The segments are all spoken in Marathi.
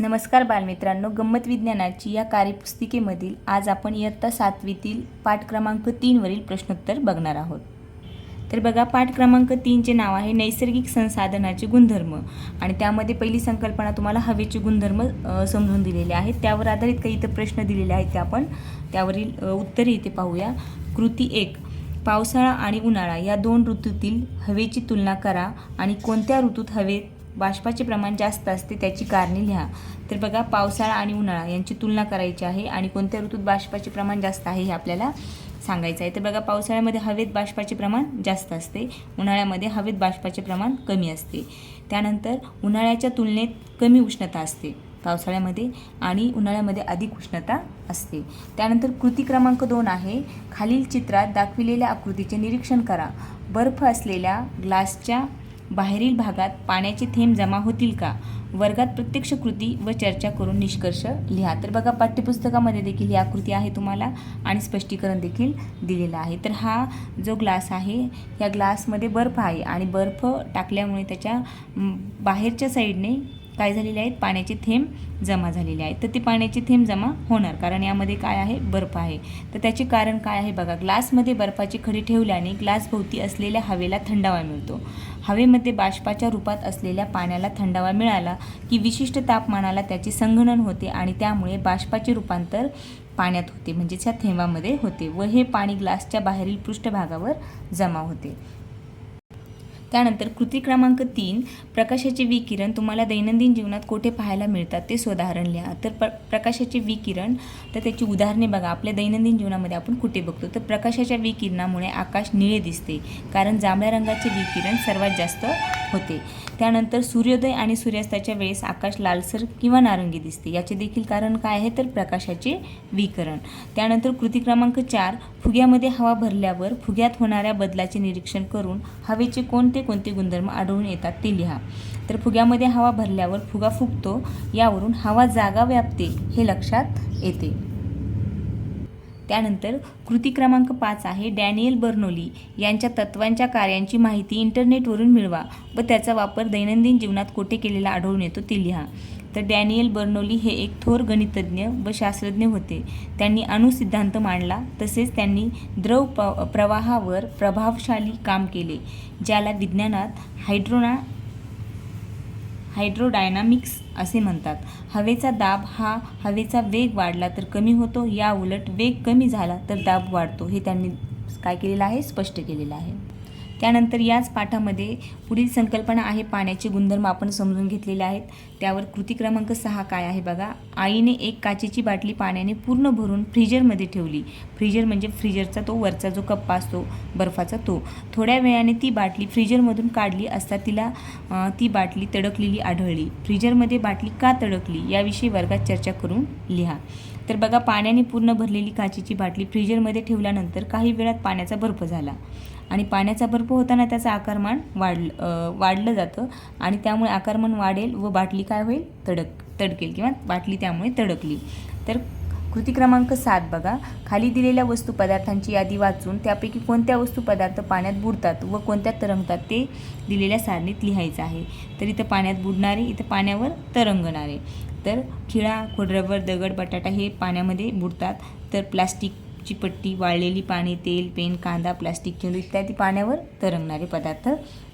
नमस्कार बालमित्रांनो गंमत विज्ञानाची या कार्यपुस्तिकेमधील आज आपण इयत्ता सातवीतील पाठ क्रमांक तीनवरील प्रश्नोत्तर बघणार आहोत. तर बघा पाठ क्रमांक तीनचे नाव आहे नैसर्गिक संसाधनाचे गुणधर्म. आणि त्यामध्ये पहिली संकल्पना तुम्हाला हवेचे गुणधर्म समजून दिलेले आहेत. त्यावर आधारित काही इथं प्रश्न दिलेले आहेत ते आपण त्यावरील उत्तरे इथे पाहूया. कृती एक पावसाळा आणि उन्हाळा या दोन ऋतूतील हवेची तुलना करा आणि कोणत्या ऋतूत हवेत बाष्पाचे प्रमाण जास्त असते त्याची कारणे लिहा. तर बघा पावसाळा आणि उन्हाळा यांची तुलना करायची आहे आणि कोणत्या ऋतूत बाष्पाचे प्रमाण जास्त आहे हे आपल्याला सांगायचं आहे. तर बघा पावसाळ्यामध्ये हवेत बाष्पाचे प्रमाण जास्त असते उन्हाळ्यामध्ये हवेत बाष्पाचे प्रमाण कमी असते. त्यानंतर उन्हाळ्याच्या तुलनेत कमी उष्णता असते पावसाळ्यामध्ये आणि उन्हाळ्यामध्ये अधिक उष्णता असते. त्यानंतर कृती क्रमांक दोन आहे. खालील चित्रात दाखविलेल्या आकृतीचे निरीक्षण करा. बर्फ असलेल्या ग्लासच्या बाहेरील भागात पाण्याचे थेंब जमा होतील का? वर्गात प्रत्यक्ष कृती व चर्चा करून निष्कर्ष लिहा. तर बघा पाठ्यपुस्तकामध्ये देखील ही आकृती आहे तुम्हाला आणि स्पष्टीकरण देखील दिलेलं आहे. तर हा जो ग्लास आहे या ग्लासमध्ये बर्फ आहे आणि बर्फ टाकल्यामुळे त्याच्या बाहेरच्या साईडने काय झालेले आहेत? पाण्याचे थेंब जमा झालेले आहेत तर ते पाण्याचे थेंब जमा होणार. कारण यामध्ये काय आहे? बर्फ आहे. तर त्याचे कारण काय आहे बघा. ग्लासमध्ये बर्फाची खडी ठेवल्याने ग्लासभोवती असलेल्या हवेला थंडावा मिळतो. हवेमध्ये बाष्पाच्या रूपात असलेल्या पाण्याला थंडावा मिळाला की विशिष्ट तापमानाला त्याचे संगणन होते आणि त्यामुळे बाष्पाचे रूपांतर पाण्यात होते. म्हणजेच या थेंबामध्ये होते व हे पाणी ग्लासच्या बाहेरील पृष्ठभागावर जमा होते. त्यानंतर कृती क्रमांक तीन प्रकाशाचे विकिरण तुम्हाला दैनंदिन जीवनात कोठे पाहायला मिळतात ते स्वधारण लिहा. तर प्र प्रकाशाचे विकिरण तर त्याची उदाहरणे बघा. आपल्या दैनंदिन जीवनामध्ये आपण कुठे बघतो? तर प्रकाशाच्या विकिरणामुळे आकाश निळे दिसते कारण जांभळ्या रंगाचे विकिरण सर्वात जास्त होते. त्यानंतर सूर्योदय आणि सूर्यास्ताच्या वेळेस आकाश लालसर किंवा नारंगी दिसते. याचे देखील कारण काय आहे? तर प्रकाशाचे विकरण. त्यानंतर कृती क्रमांक चार फुग्यामध्ये हवा भरल्यावर फुग्यात होणाऱ्या बदलाचे निरीक्षण करून हवेचे कोणते कोणते गुणधर्म आढळून येतात ते लिहा. तर फुग्यामध्ये हवा भरल्यावर फुगा फुगतो यावरून हवा जागा व्यापते हे लक्षात येते. त्यानंतर कृती क्रमांक पाच आहे डॅनियल बर्नोली. यांच्या तत्वांच्या कार्यांची माहिती इंटरनेटवरून मिळवा व त्याचा वापर दैनंदिन जीवनात कोठे केलेला आढळून येतो ते लिहा. तर डॅनियल बर्नोली हे एक थोर गणितज्ञ व शास्त्रज्ञ होते. त्यांनी अणुसिद्धांत मांडला तसेच त्यांनी द्रव प प्रवाहावर प्रभावशाली काम केले ज्याला विज्ञानात हायड्रोना हायड्रोडायनामिक्स असे म्हणतात. हवेचा दाब हा हवेचा वेग वाढला तर कमी होतो या उलट वेग कमी झाला तर दाब वाढतो. हे त्यांनी काय केलेलं आहे? स्पष्ट केलेलं आहे. त्यानंतर याच पाठामध्ये पुढील संकल्पना आहे पाण्याचे गुणधर्म आपण समजून घेतलेले आहेत. त्यावर कृती क्रमांक सहा काय आहे बघा? आईने एक काचेची बाटली पाण्याने पूर्ण भरून फ्रीजरमध्ये ठेवली. फ्रीजर म्हणजे फ्रीजरचा तो वरचा जो कप्पा असतो बर्फाचा तो. थोड्या वेळाने ती बाटली फ्रीजरमधून काढली असता तिला ती बाटली तडकलेली आढळली. फ्रीजरमध्ये बाटली का तडकली याविषयी वर्गात चर्चा करून लिहा. तर बघा पाण्याने पूर्ण भरलेली काचेची बाटली फ्रीजरमध्ये ठेवल्यानंतर काही वेळात पाण्याचा बर्फ झाला. आणि पाण्याचा बर्फ होताना त्याचं आकारमान वाढलं वाढलं जातं आणि त्यामुळे आकारमान वाढेल व बाटली काय होईल? तडक तडकेल किंवा बाटली त्यामुळे तडकली. तर कृती क्रमांक सात बघा. खाली दिलेल्या वस्तू पदार्थांची यादी वाचून त्यापैकी कोणत्या वस्तू पदार्थ पाण्यात बुडतात व कोणत्या तरंगतात ते दिलेल्या सारणीत लिहायचं आहे. तर इथं पाण्यात बुडणारे इथं पाण्यावर तरंगणारे. तर खिळा खोडरबर दगड बटाटा हे पाण्यामध्ये बुडतात. तर प्लास्टिक ची पट्टी वाळलेली पाणी तेल पेन कांदा प्लास्टिक चेंडू इत्यादी पाण्यावर तरंगणारे पदार्थ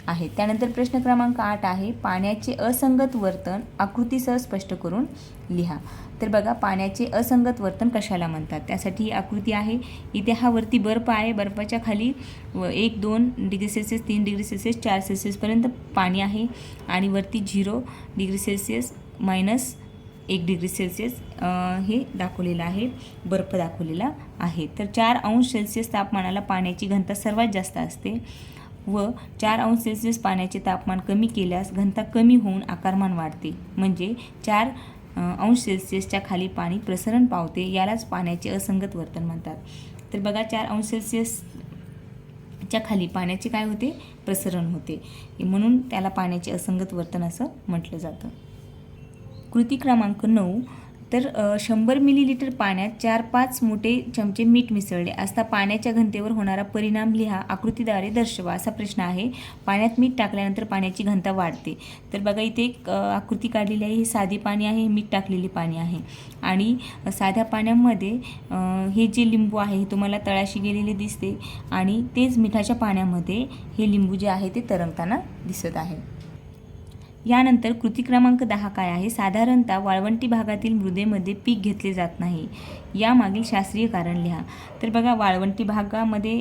आहेत. त्यानंतर प्रश्न क्रमांक आठ आहे पाण्याचे असंगत वर्तन आकृतीसह स्पष्ट करून लिहा. तर बघा पाण्याचे असंगत वर्तन कशाला म्हणतात? त्यासाठी ही आकृती आहे. इथे हा वरती बर्फ आहे. बर्फाच्या खाली व एक दोन डिग्री सेल्सिअस तीन डिग्री सेल्सिअस चार सेल्सिअसपर्यंत पाणी आहे आणि वरती झिरो डिग्री सेल्सिअस मायनस एक डिग्री सेल्सिअस हे दाखवलेलं आहे बर्फ दाखवलेला आहे. तर चार अंश सेल्सिअस तापमानाला पाण्याची घनता सर्वात जास्त असते व चार अंश सेल्सिअस पाण्याचे तापमान कमी केल्यास घनता कमी होऊन आकारमान वाढते. म्हणजे चार अंश सेल्सिअसच्या खाली पाणी प्रसरण पावते यालाच पाण्याचे असंगत वर्तन म्हणतात. तर बघा चार अंश सेल्सिअस च्या खाली पाण्याचे काय होते? प्रसरण होते. म्हणून त्याला पाण्याचे असंगत वर्तन असं म्हटलं जातं. कृती क्रमांक नऊ. तर शंभर मिलीलिटर पाण्यात चार पाच मोठे चमचे मीठ मिसळले. असता पाण्याच्या घनतेवर होणारा परिणाम लिहा. आकृतीद्वारे दर्शवा असा प्रश्न आहे. पाण्यात मीठ टाकल्यानंतर पाण्याची घनता वाढते. तर बघा इथे एक आकृती काढलेली आहे. ही साधी पाणी आहे हे मीठ टाकलेली पाणी आहे. आणि साध्या पाण्यामध्ये हे जे लिंबू आहे हे तुम्हाला तळाशी गेलेले दिसते. आणि तेच मिठाच्या पाण्यामध्ये हे लिंबू जे आहे ते तरंगताना दिसत आहे. यानंतर कृती क्रमांक दहा काय आहे? साधारणतः वाळवंटी भागातील मृदेमध्ये पीक घेतले जात नाही. यामागील शास्त्रीय कारण लिहा. तर बघा वाळवंटी भागामध्ये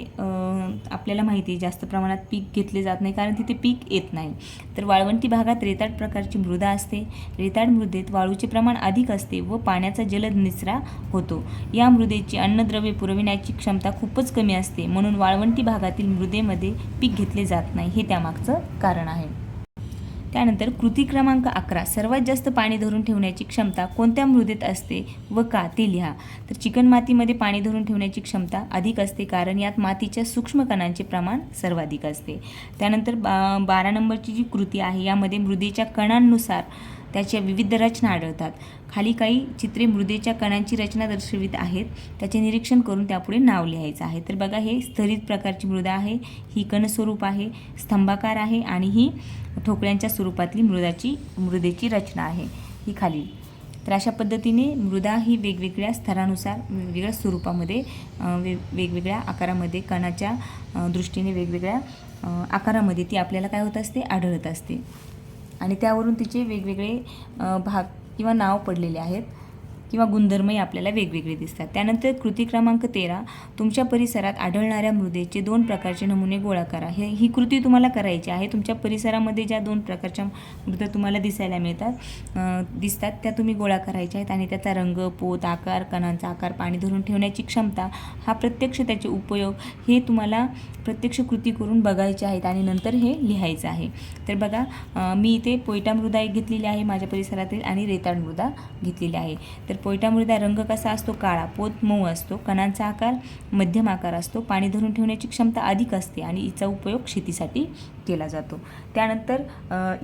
आपल्याला माहिती आहे जास्त प्रमाणात पीक घेतले जात नाही कारण तिथे पीक येत नाही. तर वाळवंटी भागात रेताड प्रकारची मृदा असते. रेताड मृदेत वाळूचे प्रमाण अधिक असते व पाण्याचा जलद निचरा होतो. या मृदेची अन्नद्रव्ये पुरविण्याची क्षमता खूपच कमी असते. म्हणून वाळवंटी भागातील मृदेमध्ये पीक घेतले जात नाही हे त्यामागचं कारण आहे. त्यानंतर कृती क्रमांक अकरा सर्वात जास्त पाणी धरून ठेवण्याची क्षमता कोणत्या मृदेत असते व का ते लिहा. तर चिकण मातीमध्ये पाणी धरून ठेवण्याची क्षमता अधिक असते कारण यात मातीच्या सूक्ष्म कणांचे प्रमाण सर्वाधिक असते. त्यानंतर बा बारा नंबरची जी कृती आहे यामध्ये मृदेच्या कणांनुसार त्याच्या विविध रचना आढळतात. खाली काही चित्रे मृदेच्या कणांची रचना दर्शवित आहेत. त्याचे निरीक्षण करून त्यापुढे नाव लिहायचं आहे. तर बघा हे स्तरित प्रकारची मृदा आहे. ही कणस्वरूप आहे स्तंभाकार आहे आणि ही ठोकळ्यांच्या स्वरूपातली मृदाची मृदेची रचना आहे. ही खाली. तर अशा पद्धतीने मृदा ही वेगवेगळ्या स्तरानुसार वेगवेगळ्या स्वरूपामध्ये वे वेगवेगळ्या आकारामध्ये कणाच्या दृष्टीने वेगवेगळ्या आकारामध्ये ती आपल्याला काय होत असते? आढळत असते. आणि त्यावरून तिचे वेगवेगळे भाग किंवा नाव पडलेले आहेत. किंवा गुणधर्मही आपल्याला वेगवेगळे दिसतात. त्यानंतर कृती क्रमांक तेरा तुमच्या परिसरात आढळणाऱ्या मृदेचे दोन प्रकारचे नमुने गोळा करा. हे ही कृती तुम्हाला करायची आहे. तुमच्या परिसरामध्ये ज्या दोन प्रकारच्या मृदा तुम्हाला दिसायला मिळतात दिसतात त्या तुम्ही गोळा करायच्या आहेत आणि त्याचा रंग पोत आकार कणांचा आकार पाणी धरून ठेवण्याची क्षमता हा प्रत्यक्ष त्याचे उपयोग हे तुम्हाला प्रत्यक्ष कृती करून बघायचे आहेत आणि नंतर हे लिहायचं आहे. तर बघा मी इथे पोयटा मृदा एक घेतलेली आहे माझ्या परिसरातील आणि रेताड मृदा घेतलेली आहे. तर पोयटा मृदा रंग कसा असतो? काळा. पोत मऊ असतो. कणांचा आकार मध्यम आकार असतो. पाणी धरून ठेवण्याची क्षमता अधिक असते आणि हिचा उपयोग शेतीसाठी केला जातो. त्यानंतर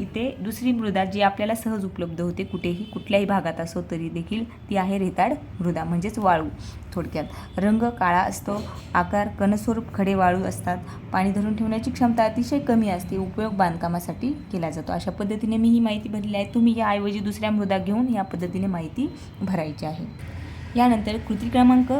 इथे दुसरी मृदा जी आपल्याला सहज उपलब्ध होते कुठेही कुठल्याही भागात असो तरी देखील ती आहे रेताड मृदा म्हणजेच वाळू थोडक्यात. रंग काळा असतो आकार कणस्वरूप खडे वाळू असतात. पाणी धरून ठेवण्याची क्षमता अतिशय कमी असते उपयोग बांधकामासाठी केला जातो. अशा पद्धतीने मी ही माहिती भरली आहे. तुम्ही याऐवजी दुसऱ्या मृदा घेऊन या पद्धतीने माहिती भरायची आहे. यानंतर कृती क्रमांक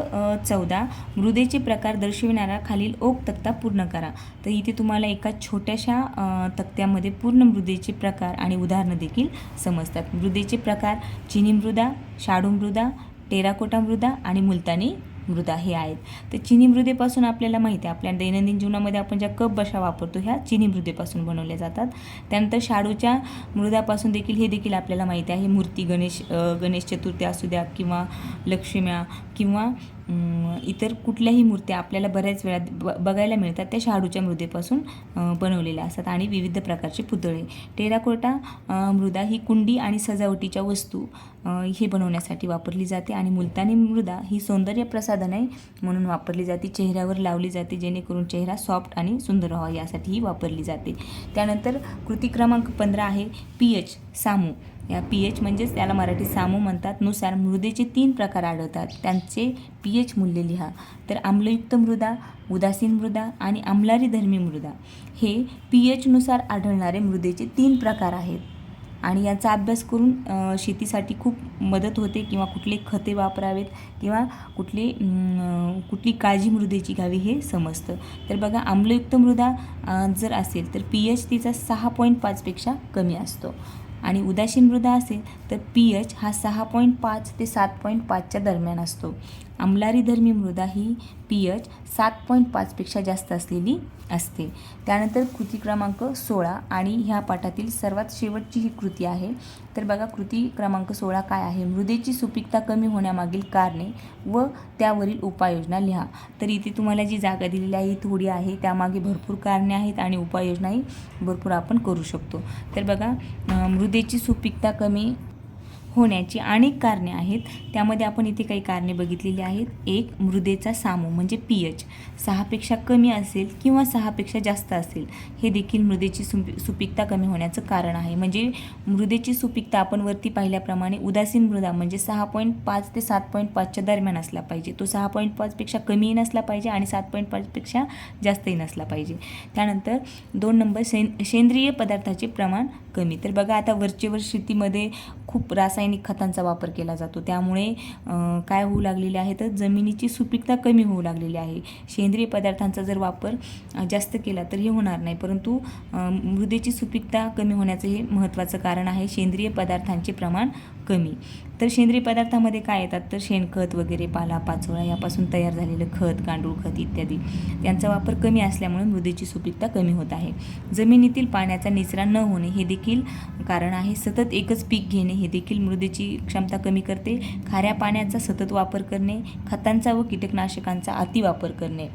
चौदा मृदेचे प्रकार दर्शविणारा खालील ओक तक्ता पूर्ण करा. तर इथे तुम्हाला एका छोट्याशा तक्त्यामध्ये पूर्ण मृदेचे प्रकार आणि उदाहरणं देखील समजतात. मृदेचे प्रकार चिनी मृदा शाडू मृदा टेराकोटा मृदा आणि मुलतानी मृदा हे आहेत. तर चिनी मृदेपासून आपल्याला माहिती आहे आपल्या दैनंदिन जीवनामध्ये आपण ज्या कप बशा वापरतो ह्या चिनी मृदेपासून बनवल्या जातात. त्यानंतर शाडूच्या मृदापासून देखील हे देखील आपल्याला माहिती आहे. मूर्ती गणेश गणेश चतुर्थी असू द्या किंवा लक्ष्म्या किंवा इतर कुठल्याही मूर्त्या आपल्याला बऱ्याच वेळा ब बघायला मिळतात. त्या शाडूच्या मृदेपासून बनवलेल्या असतात आणि विविध प्रकारचे पुतळे. टेराकोटा मृदा ही कुंडी आणि सजावटीच्या वस्तू हे बनवण्यासाठी वापरली जाते आणि मुलतानी मृदा ही सौंदर्य प्रसाधन आहे म्हणून वापरली जाते. चेहऱ्यावर लावली जाते जेणेकरून चेहरा सॉफ्ट आणि सुंदर व्हावा यासाठी ही वापरली जाते. त्यानंतर कृती क्रमांक पंधरा आहे पी एच सामू. या पी एच म्हणजेच त्याला मराठी सामू म्हणतात. नुसार मृदेचे तीन प्रकार आढळतात. त्यांचे पी एच मूल्य लिहा. तर आम्लयुक्त मृदा उदासीन मृदा आणि आम्लारी धर्मी मृदा. हे पी एचनुसार आढळणारे मृदेचे तीन प्रकार आहेत. आणि याचा अभ्यास करून शेतीसाठी खूप मदत होते किंवा कुठले खते वापरावेत किंवा कुठले कुठली काळजी मृदेची घ्यावी हे समजतं. तर बघा आम्लयुक्त मृदा जर असेल तर पी एच तिचा सहा पॉईंट पाचपेक्षा कमी असतो. आणि उदासीन मृदा असेल तर पी एच हा सहा पॉईंट पाच ते सात पॉईंट पाचच्या दरम्यान असतो. अंमलारीधर्मी धर्मी मृदा ही पी एच सात पॉईंट पाचपेक्षा जास्त असलेली असते. त्यानंतर कृती क्रमांक सोळा आणि ह्या पाठातील सर्वात शेवटची ही कृती आहे. तर बघा कृती क्रमांक सोळा काय आहे? मृदेची सुपीकता कमी होण्यामागील कारणे व त्यावरील उपाययोजना लिहा. तर इथे तुम्हाला जी जागा दिलेली आहे थोडी आहे. त्यामागे भरपूर कारणे आहेत आणि उपाययोजनाही भरपूर आपण करू शकतो. तर बघा मृदेची सुपीकता कमी होण्याची अनेक कारणे आहेत. त्यामध्ये आपण इथे काही कारणे बघितलेली आहेत. एक मृदेचा सामू म्हणजे पी एच. सहापेक्षा कमी असेल किंवा सहापेक्षा जास्त असेल हे देखील मृदेची सुपी सुपीकता कमी होण्याचं कारण आहे. म्हणजे मृदेची सुपीकता आपण वरती पाहिल्याप्रमाणे उदासीन मृदा म्हणजे सहा पॉईंट पाच ते सात पॉईंट पाचच्या दरम्यान असला पाहिजे. तो सहा पॉईंट पाचपेक्षा कमीही नसला पाहिजे आणि सात पॉईंट पाचपेक्षा जास्तही नसला पाहिजे. त्यानंतर दोन नंबर सें सेंद्रिय पदार्थाचे प्रमाण कमी. तर बघा आता वरचेवर शेतीमध्ये खूप रासायनिक रासायनिक खतांचा वापर केला जातो. त्यामुळे काय होऊ लागलेले आहे तर जमिनीची सुपीकता कमी होऊ लागलेली आहे. सेंद्रिय पदार्थांचा जर वापर जास्त केला तर हे होणार नाही. परंतु मृदेची सुपीकता कमी होण्याचं हे महत्त्वाचं कारण आहे. सेंद्रिय पदार्थांचे प्रमाण कमी. तर सेंद्रिय पदार्थामध्ये काय येतात? तर शेणखत वगैरे पाला पाचोळा यापासून तयार झालेलं खत गांडूळ खत इत्यादी. यांचा वापर कमी असल्यामुळे मृदेची सुपीकता कमी होत आहे. जमिनीतील पाण्याचा निचरा न होणे हे देखील कारण आहे. सतत एकच पीक घेणे हे देखील मृदेची क्षमता कमी करते. खाऱ्या पाण्याचा सतत वापर करणे खतांचा व कीटकनाशकांचा अतिवापर करणे.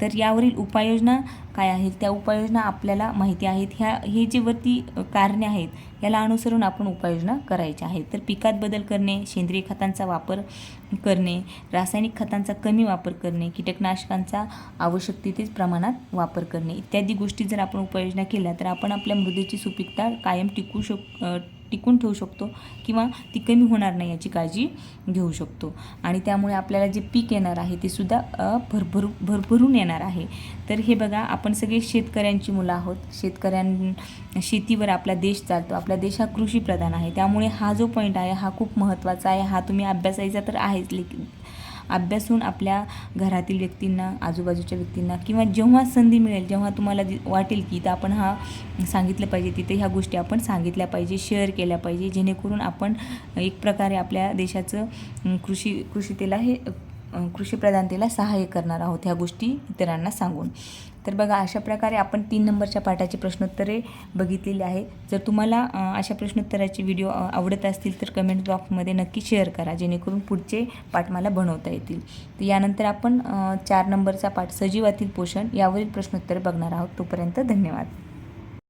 तर यावरील उपाययोजना काय आहेत? त्या उपाययोजना आपल्याला माहिती आहेत. ह्या हे जे वरती कारणे आहेत याला अनुसरून आपण उपाययोजना करायच्या आहेत. तर पिकात बदल करणे सेंद्रिय खतांचा वापर करणे रासायनिक खतांचा कमी वापर करणे कीटकनाशकांचा आवश्यक तिथेच प्रमाणात वापर करणे इत्यादी गोष्टी जर आपण उपाययोजना केल्या तर आपण आपल्या मृदेची सुपीकता कायम टिकू शक टिकून ठेवू शकतो किंवा ती कमी होणार नाही याची काळजी घेऊ शकतो. आणि त्यामुळे आपल्याला जे पीक येणार आहे ते सुद्धा भरभरू भरभरून येणार आहे. तर हे बघा आपण सगळे शेतकऱ्यांची मुलं आहोत. शेतकऱ्यां शेतीवर आपला देश चालतो. आपला देश हा कृषीप्रधान आहे. त्यामुळे हा जो पॉईंट आहे हा खूप महत्त्वाचा आहे. हा तुम्ही अभ्यासायचा तर आहेच लेकिन. अभ्यासून आपल्या घरातील व्यक्तींना आजूबाजूच्या व्यक्तींना किंवा जेव्हा संधी मिळेल जेव्हा तुम्हाला वाटेल की इथं आपण हा सांगितलं पाहिजे तिथे ह्या गोष्टी आपण सांगितल्या पाहिजे शेअर केल्या पाहिजे जेणेकरून आपण एक प्रकारे आपल्या देशाचं कृषी कृषीतेला हे कृषीप्रधानतेला सहाय्य करणार आहोत ह्या गोष्टी इतरांना सांगून. तर बघा अशा प्रकारे आपण तीन नंबरच्या पाठाची प्रश्नोत्तरे बघितलेली आहे जर तुम्हाला अशा प्रश्नोत्तराचे व्हिडिओ आवडत असतील तर कमेंट बॉक्समध्ये नक्की शेअर करा जेणेकरून पुढचे पाठ मला बनवता येतील. तर यानंतर आपण चार नंबरचा पाठ सजीवातील पोषण यावरील प्रश्नोत्तर बघणार आहोत. तोपर्यंत धन्यवाद.